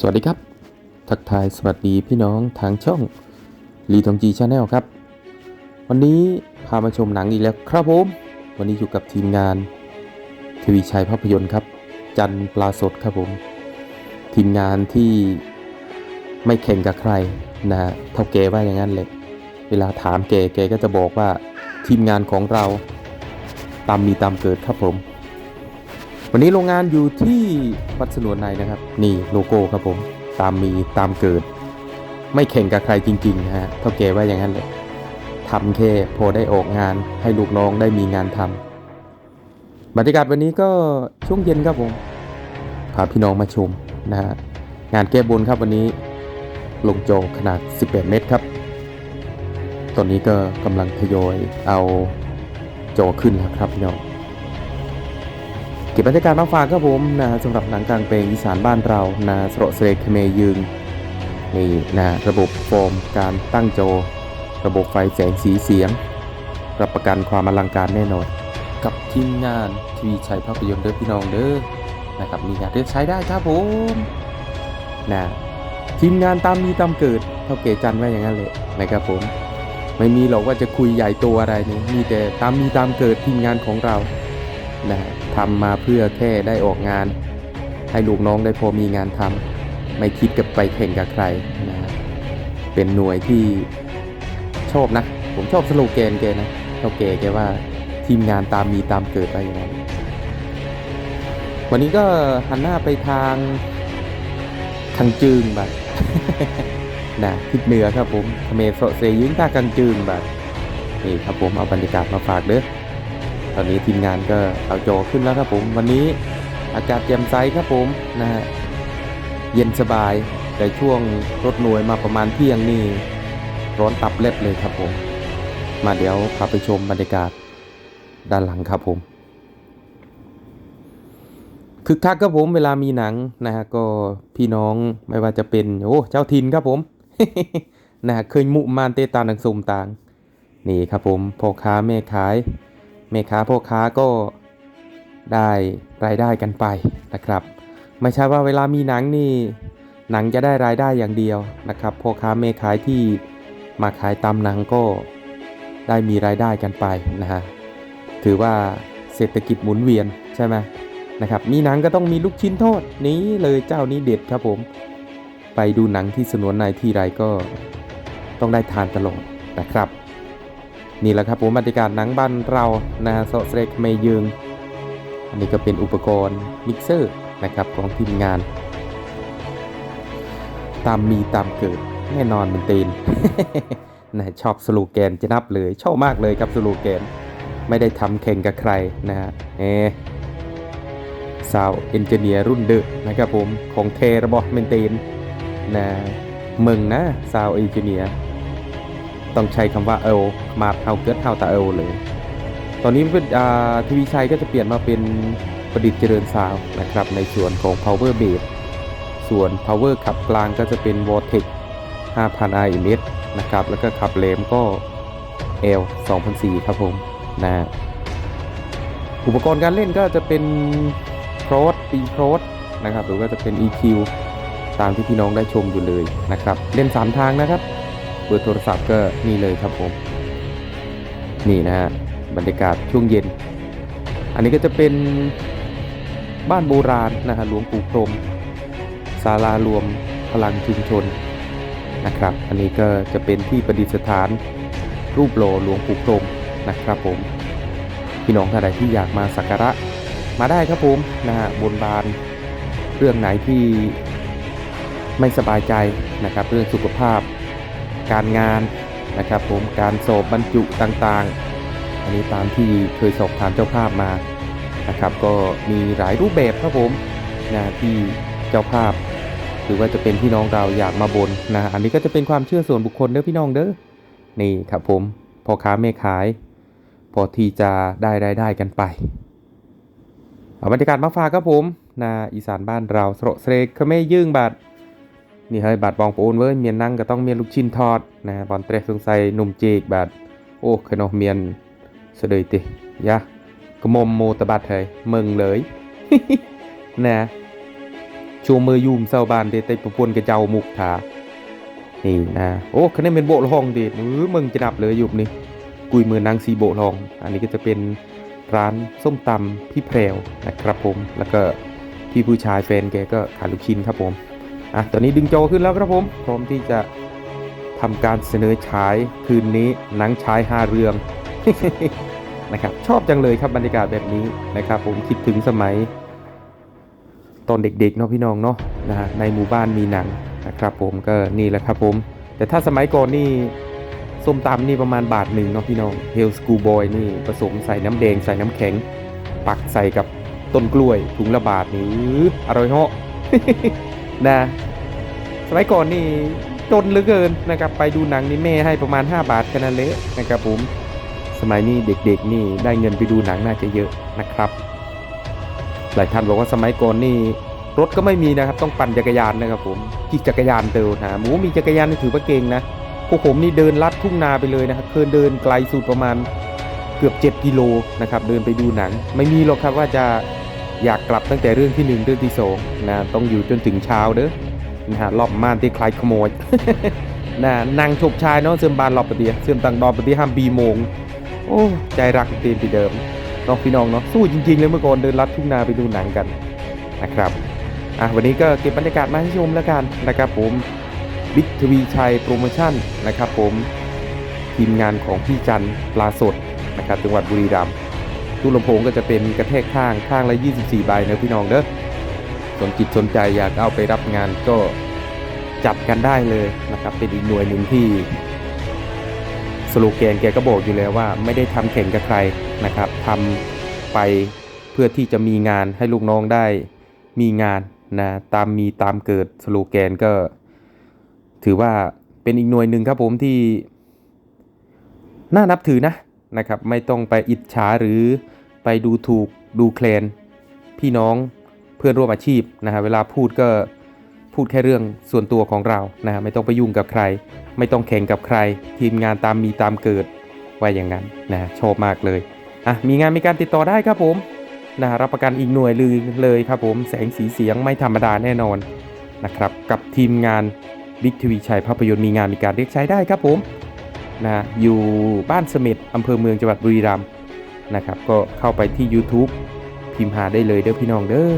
สวัสดีครับ ทักทายสวัสดีพี่น้องทางช่องลีทองจีชาแนลครับ วันนี้พามาชมหนังอีกแล้วครับผม วันนี้อยู่กับทีมงานทวีชัยภาพยนตร์ครับ จันปลาสดครับผม ทีมงานที่ไม่แข่งกับใครนะฮะเท่าแกว่าอย่างนั้นเลย เวลาถามแกแกก็จะบอกว่าทีมงานของเราตามมีตามเกิดครับผม วันนี้โรงงานอยู่ที่วัดสนวนในนะครับ นี่โลโก้ครับผม ตามมีตามเกิด ไม่แข่งกับใครจริงๆนะฮะเท่าแกว่าอย่างนั้นเลยทำแค่พอได้ออกงานให้ลูกน้องได้มีงานทำบรรยากาศวันนี้ก็ช่วงเย็นครับผมพาพี่น้องมาชมนะฮะงานแก้บนครับวันนี้ลงโจอขนาด 18 เมตรครับ ตอนนี้ก็กำลังทยอยเอาโจอขึ้นแล้วครับพี่น้อง ก็บบรรยากาศมาฝากครับผมนะสำหรับหนังกลางเพลงอีสานบ้านเรานะสระเสกเมยืงนี่นะระบบโฟมการตั้งโจ ระบบไฟแสงสีเสียง รับประกันความอลังการแน่นอน กับทีมงานทีวีชัยภาพยนตร์เด้อพี่น้องเด้อนะครับมีงานเลือกใช้ได้ครับผมนะทีมงานตามมีตามเกิดเท่าเกจันไว้อย่างนั้นเลยนะครับผมไม่มีหรอกว่าจะคุยใหญ่โตอะไรนี่มีแต่ตามมีตามเกิดทีมงานของเรานะฮะ ทำมาเพื่อแค่ได้ออกงาน ให้ลูกน้องได้พอมีงานทำไม่คิดกับไปแข่งกับใครนะเป็นหน่วยที่ชอบนะ ผมชอบสโลแกนแกนะเท่าแกแกว่าทีมงานตามมีตามเกิดไรอย่างนั้นวันนี้ก็หันหน้าไปทางทางจึงบัดนะทิศเหนือครับผมเมรเสาะเซยึงท่ากังจึงบัดนี่ครับผมเอาบรรยากาศมาฝากเด้อ อนนี้ทีมงานก็เอาโจขึ้นแล้วครับผม วันนี้อากาศแจ่มใสครับผมนะฮะเย็นสบายแต่ช่วงรถหน่วยมาประมาณเที่ยงนี่ร้อนตับเล็บเลยครับผม มาเดี๋ยวพาไปชมบรรยากาศด้านหลังครับผมคึกคักครับผมเวลามีหนังนะฮะก็พี่น้องไม่ว่าจะเป็นโอ้เจ้าทินครับผมนะฮะเคยมุมานเตตานังสมต่าง นี่ครับผมพ่อค้าแม่ขาย แม่ค้าพ่อค้าก็ได้รายได้กันไปนะครับ ไม่ใช่ว่าเวลามีหนังนี่หนังจะได้รายได้อย่างเดียวนะครับพ่อค้าแม่ขายที่มาขายตามหนังก็ได้มีรายได้กันไปนะฮะถือว่าเศรษฐกิจหมุนเวียนใช่ไหมนะครับมีหนังก็ต้องมีลูกชิ้นทอดนี้เลยเจ้านี้เด็ดครับผม ไปดูหนังที่สนวนในที่ไรก็ต้องได้ทานตลอดนะครับ นี่แหละครับผมบรรยากาศหนังบ้านเรานะฮะโซเซกเมยึงอันนี้ก็เป็นอุปกรณ์มิกเซอร์นะครับของทีมงาน ตามมีตามเกิดแน่นอนเป็นตีนนะชอบสโลแกนจะนับเลยชอบมากเลยครับสโลแกน ไม่ได้ทำแข่งกับใครนะฮะเอสาวเอนจิเนียร์รุ่นเดอะนะครับผมของเทระบอเมนเตนนะมึงนะสาวเอนจิเนียร์ ต้องใช้คำว่าเอลมาเท่าเกิดเท่าตาเอลเลย ตอนนี้เป็นทีวีชัยก็จะเปลี่ยนมาเป็นประดิษฐ์เจริญซาวนะครับในส่วนของ power base ส่วน power ขับกลางก็จะเป็น vortex 5,000 RMS นะครับ แล้วก็ขับเลมก็ L 2004ครับผมนะฮะอุปกรณ์การเล่นก็จะเป็น c r o s P c r o s นะครับ หรือว่าจะเป็น EQ ตามที่พี่น้องได้ชมอยู่เลยนะครับ เล่น 3 ทางนะครับ เบอร์โทรศัพท์ก็นี่เลยครับผม นี่นะฮะบรรยากาศช่วงเย็น อันนี้ก็จะเป็นบ้านโบราณนะฮะหลวงปู่พรมศาลารวมพลังชุมชนนะครับ อันนี้ก็จะเป็นที่ประดิษฐานรูปโลหลวงปู่พรมนะครับผมพี่น้องท่านใดที่อยากมาสักการะมาได้ครับผมนะฮะบนบานเรื่องไหนที่ไม่สบายใจนะครับ เรื่องสุขภาพ การงานนะครับผมการสอบบรรจุต่างๆ อันนี้ตามที่เคยสอบถามเจ้าภาพมานะครับก็มีหลายรูปแบบครับผมนะที่เจ้าภาพ หรือว่าจะเป็นพี่น้องเราอยากมาบนนะอันนี้ก็จะเป็นความเชื่อส่วนบุคคลเด้อพี่น้องเด้อนี่ครับผมพอค้าแม่ขาย พอที่จะได้รายได้กันไปเอาบรรยากาศมาฝากครับผมนะอีสานบ้านเราสระเสกขไม่ยื่งบาด นี่เฮ้ยบาดบองโอนเว้ยเมียนนั่งก็ต้องเมียนลูกชิ้นทอดนะบอลเตรสงสัยหนุ่มเจกบาดโอ้เคยนอเมียนเสดยติยะกมมโมตบัดเฮ้ยมึงเลยนะชัวมือยูมเซาบานเดต่ปะปวนกระเจ้ามุกถานี่นะโอ้คะแนนเป็นโบลองเดดเออมึงจะนับเลยยุบนี่กุยมือนางซีโบลอง อันนี้ก็จะเป็นร้านส้มตำพี่แพรวนะครับผม แล้วก็พี่ผู้ชายแฟนแกก็ขายลูกชิ้นครับผม อะตอนนี้ดึงโจขึ้นแล้วครับผม พร้อมที่จะทำการเสนอฉายคืนนี้หนังฉายห้าเรื่องนะครับชอบจังเลยครับบรรยากาศแบบนี้นะครับผมคิดถึงสมัย ตอนเด็กๆเนาะพี่น้องเนาะนะฮะในหมู่บ้านมีหนังนะครับผมก็นี่แหละครับผม แต่ถ้าสมัยก่อนนี่ส้มตำนี่ประมาณบาทหนึ่งเนาะพี่น้องเฮลสกูบอยนี่ผสมใส่น้ำแดงใส่น้ำแข็ง ปักใส่กับต้นกล้วยถุงละบาทนี่อร่อยเหาะ นะสมัยก่อนนี่จนเหลือเกินนะครับไปดูหนังนี่แม่ให้ประมาณ 5 บาทแค่นั้นเลยนะครับผมสมัยนี้เด็กๆนี่ได้เงินไปดูหนังน่าจะเยอะนะครับ หลายท่านบอกว่าสมัยก่อนนี่รถก็ไม่มีนะครับต้องปั่นจักรยานนะครับผมขี่จักรยานเดินนะหมูมีจักรยานนี่ถือว่าเก่งนะพวกผมนี่เดินลัดทุ่งนาไปเลยนะครับเคยเดินไกลสุดประมาณเกือบ 7 กิโลนะครับเดินไปดูหนัง ไม่มีหรอกครับว่าจะ อยากกลับตั้งแต่เรื่องที่หนึ่งเรื่องที่สองนะต้องอยู่จนถึงเช้าเด้อนะฮะรอบม่านที่คลายขโมยนะนางฉกชายเนาะเสื่อมบานรอบปะเดียเสื่อมตังดอนปะเดียห้ามบีโมง โอ้ใจรักเต็มที่เดิมน้องพี่น้องเนาะสู้จริงๆเลยเมื่อก่อนเดินลัดทุ่งนาไปดูหนังกันนะครับอะวันนี้ก็เก็บบรรยากาศมาให้ชมแล้วกันนะครับผมบิ๊กทวีชัยโปรโมชั่นนะครับผมทีมงานของพี่จันทร์ปลาสดนะครับจังหวัดบุรีรัมย์ ตู้ลำโพงก็จะเป็นกระแทกข้างข้างละ 24 ใบนะพี่น้องเด้อสนจิตสนใจอยากเอาไปรับงานก็จัดกันได้เลยนะครับ เป็นอีกหน่วยหนึ่งที่สโลแกนแกก็บอกอยู่แล้วว่า ไม่ได้ทำแข่งกับใครนะครับทำไปเพื่อที่จะมีงานให้ลูกน้องได้มีงานนะตามมีตามเกิดสโลแกนก็ ถือว่าเป็นอีกหน่วยหนึ่งครับผมที่น่านับถือนะ นะครับไม่ต้องไปอิจฉาหรือไปดูถูกดูแคลน พี่น้องเพื่อนร่วมอาชีพนะฮะเวลาพูดก็พูดแค่เรื่องส่วนตัวของเรานะฮะไม่ต้องไปยุ่งกับใคร ไม่ต้องแข่งกับใคร ทีมงานตามมีตามเกิดว่าอย่างนั้นนะชอบมากเลยอะมีงานมีการติดต่อได้ครับผมนะรับประกันอีกหน่วยเลยเลยครับผมแสงสีเสียงไม่ธรรมดาแน่นอนนะครับกับทีมงานบิ๊กทวีชัยภาพยนตร์มีงานมีการเรียกใช้ได้ครับผม นะอยู่บ้านเสม็ดอำเภอเมืองจังหวัดบุรีรัมย์นะครับ ก็เข้าไปที่ YouTube พิมพ์หาได้เลยเด้อพี่น้องเด้อ